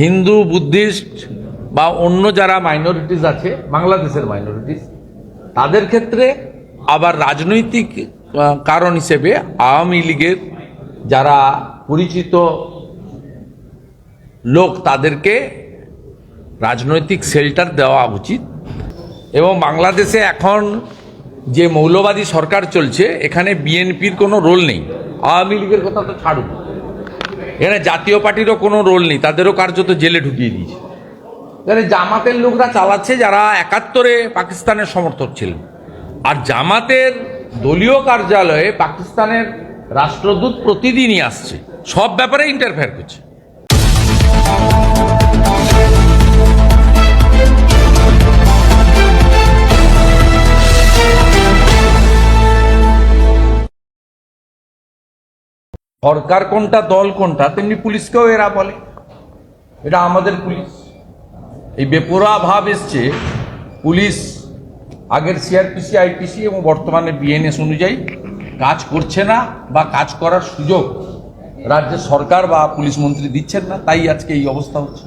Hindu, Buddhist বা অন্য যারা মাইনরিটিস আছে, বাংলাদেশের মাইনরিটিস তাদের ক্ষেত্রে আবার রাজনৈতিক কারণ হিসেবে আওয়ামী লীগের যারা পরিচিত লোক, তাদেরকে রাজনৈতিক শেল্টার দেওয়া উচিত। এবং বাংলাদেশে এখন যে মৌলবাদী সরকার চলছে, এখানে বিএনপির কোনো রোল নেই। আওয়ামী লীগের কথা তো ছাড়ুন। এখানে জাতীয় পার্টিরও কোনো রোল নেই, তাদেরও কার্যত জেলে ঢুকিয়ে দিয়েছে। তাহলে জামাতের লোকরা চালাচ্ছে যারা একাত্তরে পাকিস্তানের সমর্থক ছিলেন। আর জামাতের দলীয় কার্যালয়ে পাকিস্তানের রাষ্ট্রদূত প্রতিদিনই আসছে, সব ব্যাপারে ইন্টারফেয়ার করছে। সরকার কোনটা, দল কোনটা, তেমনি পুলিশকেও এরা বলে। এটা আমাদের পুলিশ। এই বেপরোয়া ভাব এসছে, পুলিশ আগের সিআরপিসি, আইপিসি এবং বর্তমানে বিএনএস অনুযায়ী কাজ করছে না বা কাজ করার সুযোগ রাজ্যের সরকার বা পুলিশ মন্ত্রী দিচ্ছেন না, তাই আজকে এই অবস্থা হচ্ছে।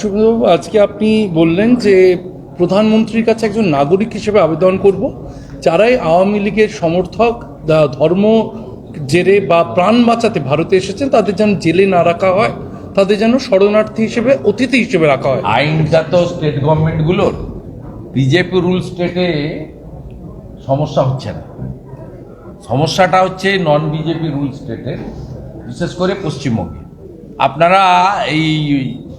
সুব্রতবাবু, আজকে আপনি বললেন যে প্রধানমন্ত্রীর কাছে একজন নাগরিক হিসেবে আবেদন করব, যারাই আওয়ামী লীগের সমর্থক ধর্ম জেরে বা প্রাণ বাঁচাতে ভারতে এসেছেন, তাদের যেন জেলে না রাখা হয়, তাদের যেন শরণার্থী হিসেবে, অতিথি হিসেবে রাখা হয়। আইনটা তো স্টেট গভর্নমেন্টগুলোর বিজেপি রুল স্টেটে সমস্যা হচ্ছে না। সমস্যাটা হচ্ছে নন বিজেপি রুল স্টেটে বিশেষ করে পশ্চিমবঙ্গে। আপনারা এই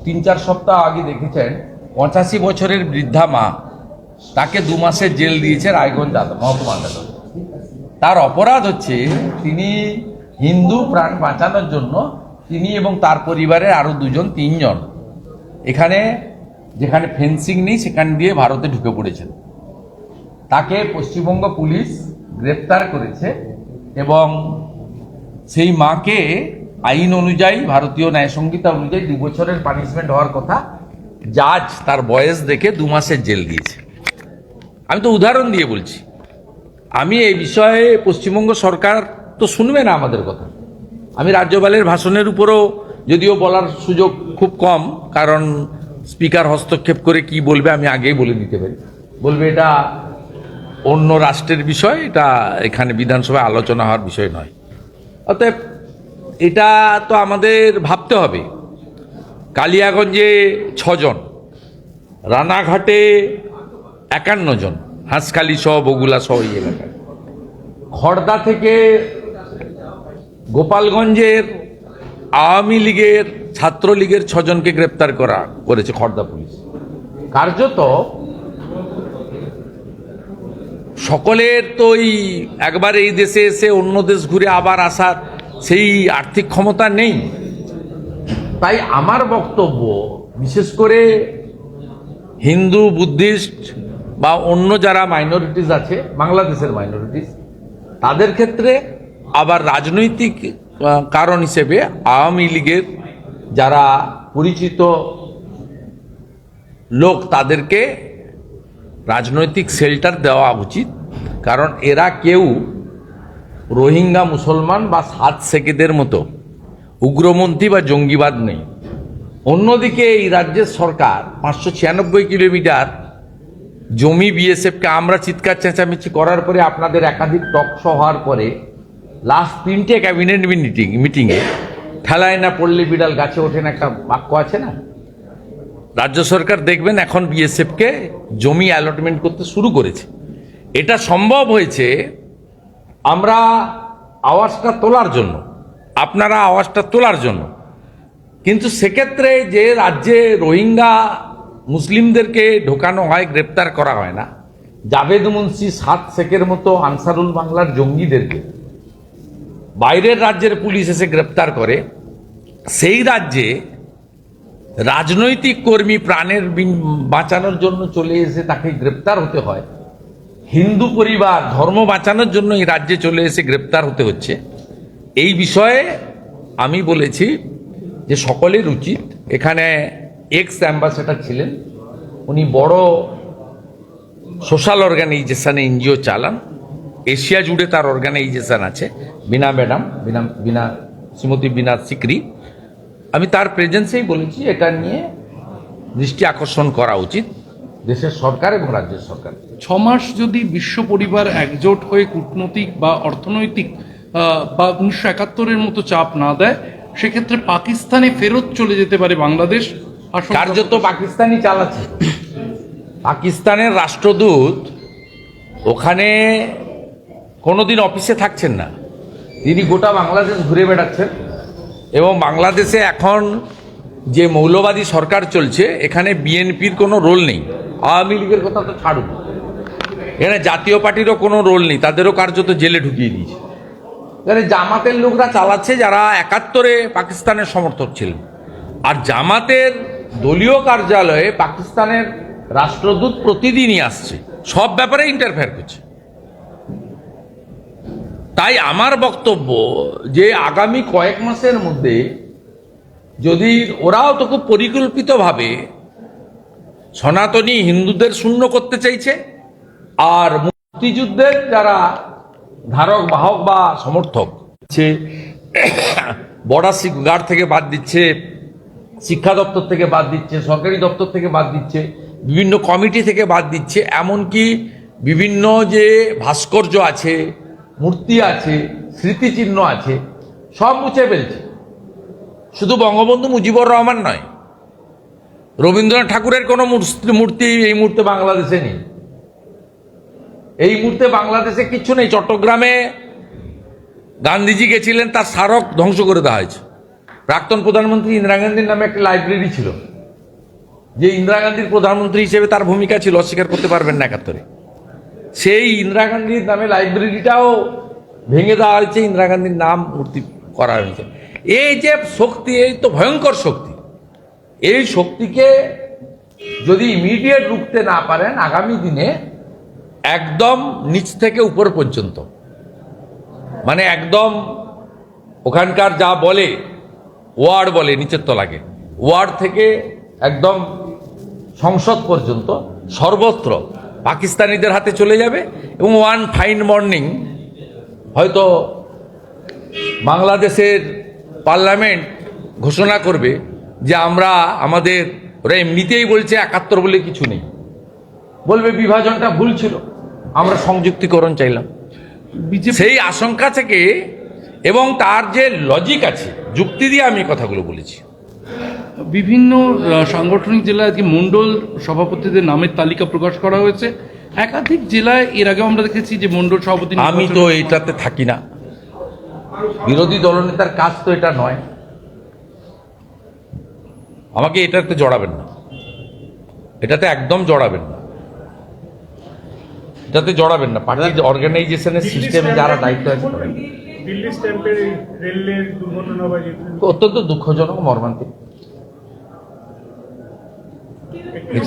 তিন চার সপ্তাহ আগে দেখেছেন, পঁচাশি বছরের বৃদ্ধা মা, তাকে দু মাসের জেল দিয়েছে রায়গঞ্জ মহকুমা আদালত। তার অপরাধ হচ্ছে তিনি হিন্দু প্রাণ বাঁচানোর জন্য তিনি এবং তার পরিবারের আরও দুজন, তিনজন। এখানে যেখানে ফেন্সিং নেই, সেখান দিয়ে ভারতে ঢুকে পড়েছেন। তাকে পশ্চিমবঙ্গ পুলিশ গ্রেপ্তার করেছে এবং সেই মাকে আইন অনুযায়ী, ভারতীয় ন্যায় সংহিতা অনুযায়ী দু বছরের পানিশমেন্ট হওয়ার কথা জাজ তার বয়স দেখে দু মাসের জেল দিয়েছে আমি তো উদাহরণ দিয়ে বলছি। আমি এই বিষয়ে পশ্চিমবঙ্গ সরকার তো শুনবে না আমাদের কথা। আমি রাজ্যপালের ভাষণের উপরও যদিও বলার সুযোগ খুব কম, কারণ স্পিকার হস্তক্ষেপ করে কি বলবে আমি আগেই বলে দিতে পারি। বলবে এটা অন্য রাষ্ট্রের বিষয়, এটা এখানে বিধানসভায় আলোচনা হওয়ার বিষয় নয়। অতএব এটা তো আমাদের ভাবতে হবে। কালিয়াগঞ্জে ছজন, রানাঘাটে একান্ন জন হাঁসখালি সহ বগুলা সহ এই এলাকায়। খড়দা থেকে গোপালগঞ্জের আওয়ামী লীগের ছাত্রলীগের ছজনকে গ্রেপ্তার করা করেছে খড়দা পুলিশ। কার্যত সকলের তো এই একবার এই দেশে এসে অন্য দেশ ঘুরে আবার আসার সেই আর্থিক ক্ষমতা নেই। তাই আমার বক্তব্য, বিশেষ করে হিন্দু, বুদ্ধিস্ট বা অন্য যারা মাইনরিটিস আছে, বাংলাদেশের মাইনরিটিস তাদের ক্ষেত্রে আবার রাজনৈতিক কারণ হিসেবে আওয়ামী লীগের যারা পরিচিত লোক, তাদেরকে রাজনৈতিক শেল্টার দেওয়া উচিত। কারণ এরা কেউ রোহিঙ্গা, মুসলমান বা সাত সেকেদের মতো, উগ্রমন্ত্রী বা জঙ্গিবাদ নেই। অন্যদিকে এই রাজ্যের সরকার পাঁচশো ছিয়ানব্বই কিলোমিটার জমি বিএসএফকে আমরা চিৎকার চেঁচামেচি করার পরে আপনাদের একাধিক টকশো হওয়ার পরে লাস্ট তিনটে ক্যাবিনেট মিটিং মিটিংয়ে ঠেলায় না পড়লে বিড়াল গাছে ওঠেন একটা বাক্য আছে না? রাজ্য সরকার দেখবেন এখন বিএসএফকে জমি অ্যালটমেন্ট করতে শুরু করেছে। এটা সম্ভব হয়েছে আমরা আওয়াজটা তোলার জন্য, আপনারা আওয়াজটা তোলার জন্য। কিন্তু সেক্ষেত্রে যে রাজ্যে রোহিঙ্গা মুসলিমদেরকে ঢোকানো হয়, গ্রেপ্তার করা হয় না। জাভেদ মুন্সি সাত শেখের মতো আনসারুল বাংলার জঙ্গিদেরকে বাইরের রাজ্যের পুলিশ এসে গ্রেপ্তার করে। সেই রাজ্যে রাজনৈতিক কর্মী প্রাণের বাঁচানোর জন্য চলে এসে তাকে গ্রেপ্তার হতে হয়। হিন্দু পরিবার ধর্ম বাঁচানোর জন্য এই রাজ্যে চলে এসে গ্রেপ্তার হতে হচ্ছে। এই বিষয়ে আমি বলেছি যে সকলের উচিত এখানে এক্স অ্যাম্বাসেডার ছিলেন, উনি বড় সোশ্যাল অর্গানাইজেশানে এনজিও চালান এশিয়া জুড়ে তার অর্গানাইজেশান আছে, বিনা ম্যাডাম বিনা বিনা, শ্রীমতী বিনা সিকরি। আমি তার প্রেজেন্সেই বলেছি, এটা নিয়ে দৃষ্টি আকর্ষণ করা উচিত, দেশের সরকার এবং রাজ্যের সরকার। ছ মাস যদি বিশ্ব পরিবার একজোট হয়ে কূটনৈতিক বা অর্থনৈতিক বা উনিশশো একাত্তরের মতো চাপ না দেয়, সেক্ষেত্রে পাকিস্তানে ফেরত চলে যেতে পারে বাংলাদেশ। কার্যত পাকিস্তানি চালাচ্ছে পাকিস্তানের রাষ্ট্রদূত ওখানে কোনোদিন অফিসে থাকছেন না। তিনি গোটা বাংলাদেশ ঘুরে বেড়াচ্ছেন এবং বাংলাদেশে এখন যে মৌলবাদী সরকার চলছে এখানে বিএনপির কোনো রোল নেই। আওয়ামী লীগের কথা তো ছাড়ুন। এখানে জাতীয় পার্টিরও কোনো রোল নেই। তাদেরও কার্যত জেলে ঢুকিয়ে দিয়েছে। এখানে জামাতের লোকরা চালাচ্ছে যারা একাত্তরে পাকিস্তানের সমর্থক ছিলেন। আর জামাতের দলীয় কার্যালয়ে পাকিস্তানের রাষ্ট্রদূত প্রতিদিনই আসছে। সব ব্যাপারে ইন্টারফেয়ার করছে। তাই আমার বক্তব্য যে আগামী কয়েক মাসের মধ্যে যদি ওরাও তো খুব পরিকল্পিতভাবে সনাতনী হিন্দুদের শূন্য করতে চাইছে, আর মুক্তিযুদ্ধের যারা ধারক, বাহক বা সমর্থক বর্ডার গার্ড থেকে বাদ দিচ্ছে শিক্ষা দপ্তর থেকে বাদ দিচ্ছে, সরকারি দপ্তর থেকে বাদ দিচ্ছে, বিভিন্ন কমিটি থেকে বাদ দিচ্ছে, এমনকি বিভিন্ন যে ভাস্কর্য আছে, মূর্তি আছে, স্মৃতিচিহ্ন আছে, সব মুছে ফেলছে। শুধু বঙ্গবন্ধু মুজিবুর রহমান নয়, রবীন্দ্রনাথ ঠাকুরের কোনো মূর্তি- এই মুহূর্তে বাংলাদেশে নেই। এই মুহূর্তে বাংলাদেশে কিচ্ছু নেই, চট্টগ্রামে গান্ধীজি গেছিলেন, তার স্মারক ধ্বংস করে দেওয়া হয়েছে। প্রাক্তন প্রধানমন্ত্রী ইন্দিরা গান্ধীর নামে একটা লাইব্রেরি ছিল। যে ইন্দিরা গান্ধীর প্রধানমন্ত্রী হিসেবে তার ভূমিকা ছিল, অস্বীকার করতে পারবেন না একাত্তরে। সেই ইন্দিরা গান্ধীর নামে লাইব্রেরিটাও ভেঙে দেওয়া হয়েছে, ইন্দিরা গান্ধীর নাম মূর্তি করা হয়েছে। এই যে শক্তি, এই তো ভয়ঙ্কর শক্তি, এই শক্তিকে যদি ইমিডিয়েট রুখতে না পারেন, আগামী দিনে একদম নিচ থেকে উপর পর্যন্ত মানে একদম ওখানকার যা বলে ওয়ার্ড বলে নিচের তলাকে। ওয়ার্ড থেকে একদম সংসদ পর্যন্ত সর্বত্র পাকিস্তানিদের হাতে চলে যাবে এবং ওয়ান ফাইন মর্নিং হয়তো বাংলাদেশের পার্লামেন্ট ঘোষণা করবে যে আমরা আমাদের ওরা এমনিতেই বলছে একাত্তর বলে কিছু নেই। বলবে বিভাজনটা ভুল ছিল আমরা সংযুক্তিকরণ চাইলাম। সেই আশঙ্কা থেকে এবং তার যে লজিক আছে যুক্তি দিয়ে আমি কথাগুলো বলেছি। বিভিন্ন সাংগঠনিক জেলায় আজকে মন্ডল সভাপতিদের নামের তালিকা প্রকাশ করা হয়েছে। একাধিক জেলায় এর আগেও আমরা দেখেছি যে মন্ডল সভাপতি আমি তো এটাতে থাকি না। বিরোধী দলনেতার কাজ তো এটা নয়। আমাকে এটাতে জড়াবেন না। এটাতে একদম জড়াবেন না। এটাতে জড়াবেন না। পার্টির অর্গানাইজেশনের সিস্টেমে যারা দায়িত্ব আছে। দিল্লি স্ট্যাম্পের রেলের দুর্ঘটনা বা অত্যন্ত দুঃখজনক মর্মান্তিক।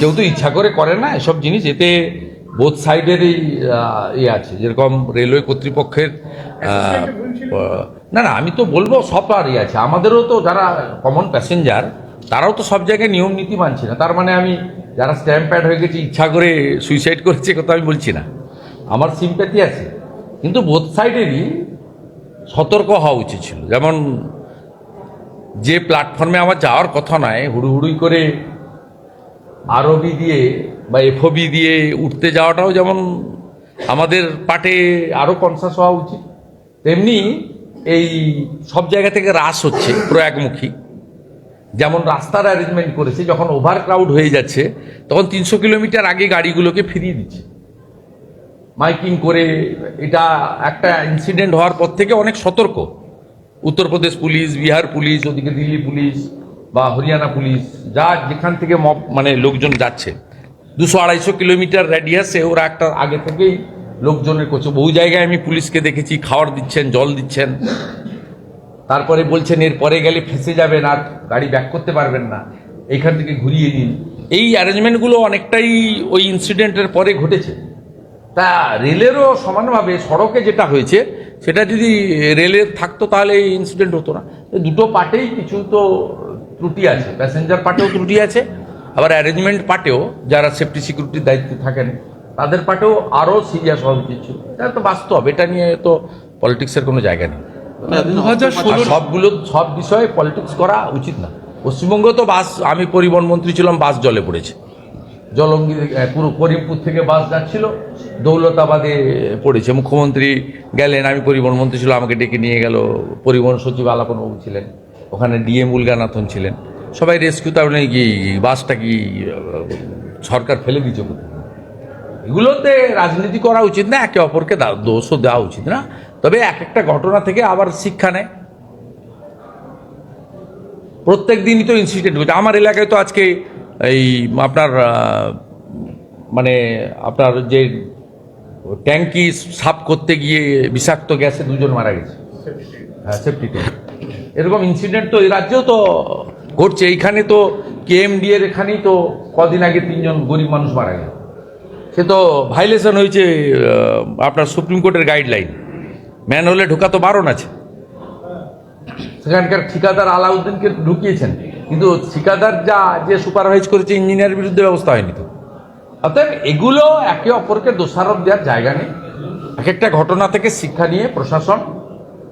কেউ তো ইচ্ছা করে করে না এসব জিনিস এতে বোথ সাইডেরই ইয়ে আছে যেরকম রেলওয়ে কর্তৃপক্ষের না না আমি তো বলব সব আর ইয়ে আছে আমাদেরও তো যারা কমন প্যাসেঞ্জার তারাও তো সব জায়গায় নিয়ম নীতি মানছে না তার মানে আমি যারা স্ট্যাম্প প্যাড হয়ে গেছে ইচ্ছা করে সুইসাইড করেছে কথা আমি বলছি না। আমার সিম্প্যাথি আছে কিন্তু বোথ সাইডেরই সতর্ক হওয়া উচিত ছিল। যেমন যে প্ল্যাটফর্মে আমার যাওয়ার কথা নয়, হুড়ুহুড়ি করে আরবি দিয়ে বা এফওবি দিয়ে উঠতে যাওয়াটাও যেমন আমাদের পাটে আরও কনসাস হওয়া উচিত, তেমনি এই সব জায়গা থেকে হ্রাস হচ্ছে, প্রয়াগমুখী। যেমন রাস্তার অ্যারেঞ্জমেন্ট করেছে, যখন ওভার ক্রাউড হয়ে যাচ্ছে, তখন তিনশো কিলোমিটার আগে গাড়িগুলোকে ফিরিয়ে দিচ্ছে। মাইকিং করে এটা একটা ইনসিডেন্ট হওয়ার পর থেকে অনেক সতর্ক। উত্তরপ্রদেশ পুলিশ, বিহার পুলিশ, ওদিকে দিল্লি পুলিশ বা হরিয়ানা পুলিশ, যা যেখান থেকে মব মানে লোকজন যাচ্ছে। দুশো আড়াইশো কিলোমিটার রেডিয়াসে ওরা একটা আগে থেকেই লোকজনের করছে বহু জায়গায় আমি পুলিশকে দেখেছি, খাওয়ার দিচ্ছেন, জল দিচ্ছেন। তারপরে বলছেন, এর পরে গেলে ফেসে যাবেন আর গাড়ি ব্যাক করতে পারবেন না। এইখান থেকে ঘুরিয়ে নিন। এই অ্যারেঞ্জমেন্টগুলো অনেকটাই ওই ইনসিডেন্টের পরে ঘটেছে। তা রেলেরও সমানভাবে সড়কে যেটা হয়েছে সেটা যদি রেলের থাকতো তাহলে এই ইনসিডেন্ট হতো না। দুটো পার্টেই কিছু তো ত্রুটি আছে প্যাসেঞ্জার পার্টেও ত্রুটি আছে আবার অ্যারেঞ্জমেন্ট পার্টেও যারা সেফটি সিকিউরিটির দায়িত্বে থাকেন তাদের পার্টেও আরও সিরিয়াস হওয়া উচিত ছিল। এটা তো বাস্তব এটা নিয়ে তো পলিটিক্সের কোনো জায়গা নেই। দু হাজার ষোলো সবগুলো সব বিষয়ে পলিটিক্স করা উচিত না। পশ্চিমবঙ্গ তো বাস আমি পরিবহন মন্ত্রী ছিলাম বাস জলে পড়েছে। জলঙ্গি পুরো করিমপুর থেকে বাস যাচ্ছিল। দৌলতাবাদে পড়েছে। মুখ্যমন্ত্রী গেলেন, আমি পরিবহন মন্ত্রী ছিল, আমাকে ডেকে নিয়ে গেল। পরিবহন সচিব আলাপনবাবু ছিলেন। ওখানে ডিএম উলগানাথন ছিলেন। সবাই রেস্কিউ তার কি, বাসটা কি সরকার ফেলে দিচ্ছে এগুলোতে রাজনীতি করা উচিত না, একে অপরকে দোষও দেওয়া উচিত না। তবে এক একটা ঘটনা থেকে আবার শিক্ষা নেয়। প্রত্যেক দিনই তো ইনসিডেন্ট হচ্ছে আমার এলাকায় তো আজকে এই আপনার মানে আপনার যে ট্যাঙ্কি সাফ করতে গিয়ে বিষাক্ত গ্যাসে দুজন মারা গেছে। হ্যাঁ সেফটি ট্যাঙ্ক এরকম ইনসিডেন্ট তো এই রাজ্যেও তো ঘটছে। এইখানে তো কেএমডি এর এখানেই তো কদিন আগে তিনজন গরিব মানুষ মারা গেল সে তো ভাইলেশন হয়েছে আপনার সুপ্রিম কোর্টের গাইডলাইন ম্যান হলে ঢোকা তো বারণ আছে। সেখানকার ঠিকাদার আলাউদ্দিনকে ঢুকিয়েছেন। কিন্তু ঠিকাদার যা যে সুপারভাইজ করেছে ইঞ্জিনিয়ারের বিরুদ্ধে ব্যবস্থা হয়নি তো। অতএব এগুলো একে অপরকে দোষারোপ দেওয়ার জায়গা নেই। এক একটা ঘটনা থেকে শিক্ষা নিয়ে প্রশাসন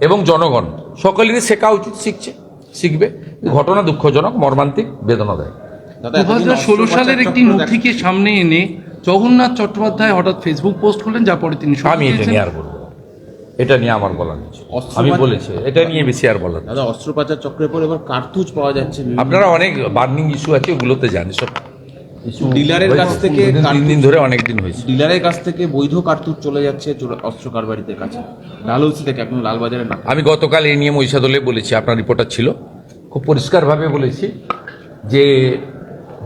এবং জনগণ সকলেরই শেখা উচিত শিখছে শিখবে। ঘটনা দুঃখজনক মর্মান্তিক বেদনাদায়ক। দাদা, দু হাজার ষোলো সালের একটি নথিকে সামনে এনে জগন্নাথ চট্টোপাধ্যায় হঠাৎ ফেসবুক পোস্ট করলেন যা পরে তিনি আমি এটা নিয়ে আর বলব। এটা নিয়ে আমার বলার আমি বলেছি এটা নিয়ে বেশি আর বলার। দাদা অস্ত্রোপচার চক্রের পর এবার কার্তুজ পাওয়া যাচ্ছে আপনারা অনেক বার্নিং ইস্যু আছে ওগুলোতে জানি সব ডিলারের কাছ থেকে তিন দিন ধরে অনেক দিন হয়েছে। ডিলারের কাছ থেকে বৈধ কার্তুজ চলে যাচ্ছে অস্ত্র কারবারিদের কাছে। ডালহৌসি থেকে এখন লালবাজারে না আমি গতকাল এই নিয়ে মহিষাদলে বলেছি আপনার রিপোর্টার ছিল। খুব পরিষ্কারভাবে বলেছি যে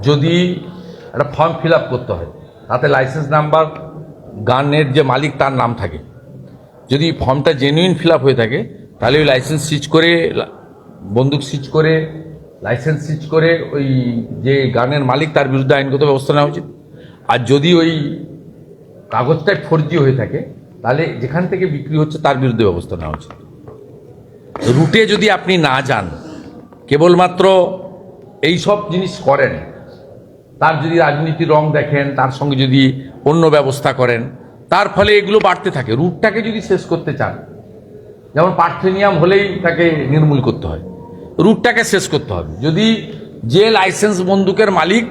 যদি একটা ফর্ম ফিল আপ করতে হয় তাতে লাইসেন্স নাম্বার গানের যে মালিক তার নাম থাকে। যদি ফর্মটা জেনুইন ফিল আপ হয়ে থাকে, তাহলে ওই লাইসেন্স সিজ করে বন্দুক সিজ করে লাইসেন্স সিজ করে ওই যে গানের মালিক তার বিরুদ্ধে আইনগত ব্যবস্থা নেওয়া উচিত। আর যদি ওই কাগজটাই ফোরজি হয়ে থাকে, তাহলে যেখান থেকে বিক্রি হচ্ছে তার বিরুদ্ধে ব্যবস্থা নেওয়া উচিত। রুটে যদি আপনি না যান, কেবলমাত্র এই সব জিনিস করেন, তার যদি রাজনীতির রং দেখেন, তার সঙ্গে যদি অন্য ব্যবস্থা করেন তার ফলে এগুলো বাড়তে থাকে রুটটাকে যদি শেষ করতে চান, যেমন পার্থেনিয়াম হলেই তাকে নির্মূল করতে হয় রুটটাকে শেষ করতে হবে। যদি যে লাইসেন্স বন্দুকের মালিক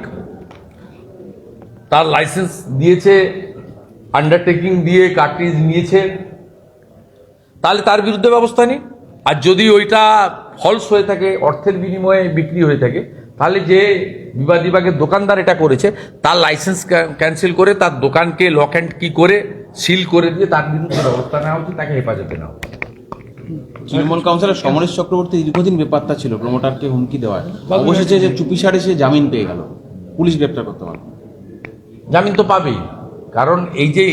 তার লাইসেন্স দিয়েছে আন্ডারটেকিং দিয়ে কার্ট্রিজ নিয়েছে, তাহলে তার বিরুদ্ধে ব্যবস্থা নিন। আর যদি ওইটা ফলস হয়ে থাকে, অর্থের বিনিময়ে বিক্রি হয়ে থাকে, তাহলে যে বিবাদী বাগের দোকানদার এটা করেছে তার লাইসেন্স ক্যান্সেল করে তার দোকানকে লক অ্যান্ড কি করে সিল করে দিয়ে তার বিরুদ্ধে ব্যবস্থা নেওয়া উচিত তাকে হেফাজতে নেওয়া। তৃণমূল কাউন্সিলর সমরেশ চক্রবর্তী দীর্ঘদিন বেপাত্তা ছিল প্রমোটারকে হুমকি দেওয়ায় অবশেষে যে চুপিসারে সে জামিন পেয়ে গেল। পুলিশ গ্রেপ্তার করতে পারল জামিন তো পাবেই কারণ এই যে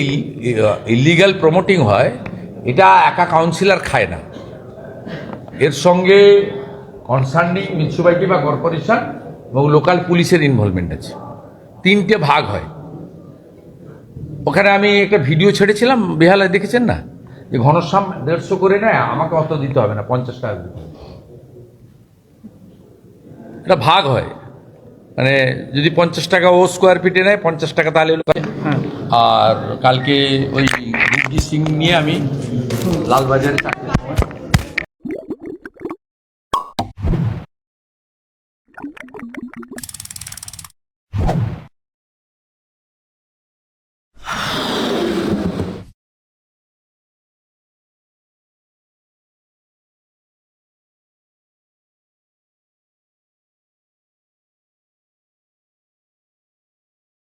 ইলিগাল প্রমোটিং হয় এটা একা কাউন্সিলর খায় না। এর সঙ্গে কনসার্নিং মিউনিসিপ্যালিটি বা কর্পোরেশন এবং লোকাল পুলিশের ইনভলভমেন্ট আছে। তিনটে ভাগ হয়। ওখানে আমি একটা ভিডিও ছেড়েছিলাম বেহালায় দেখেছেন না? যে ঘনশ্যাম দেড়শো করে নেয় আমাকে অত দিতে হবে না পঞ্চাশ টাকা দিতে হবে। এটা ভাগ হয়। মানে যদি পঞ্চাশ টাকা ও স্কোয়ার ফিটে নেয় পঞ্চাশ টাকা তাহলে হলো হ্যাঁ। আর কালকে ওই সিং নিয়ে আমি লালবাজারে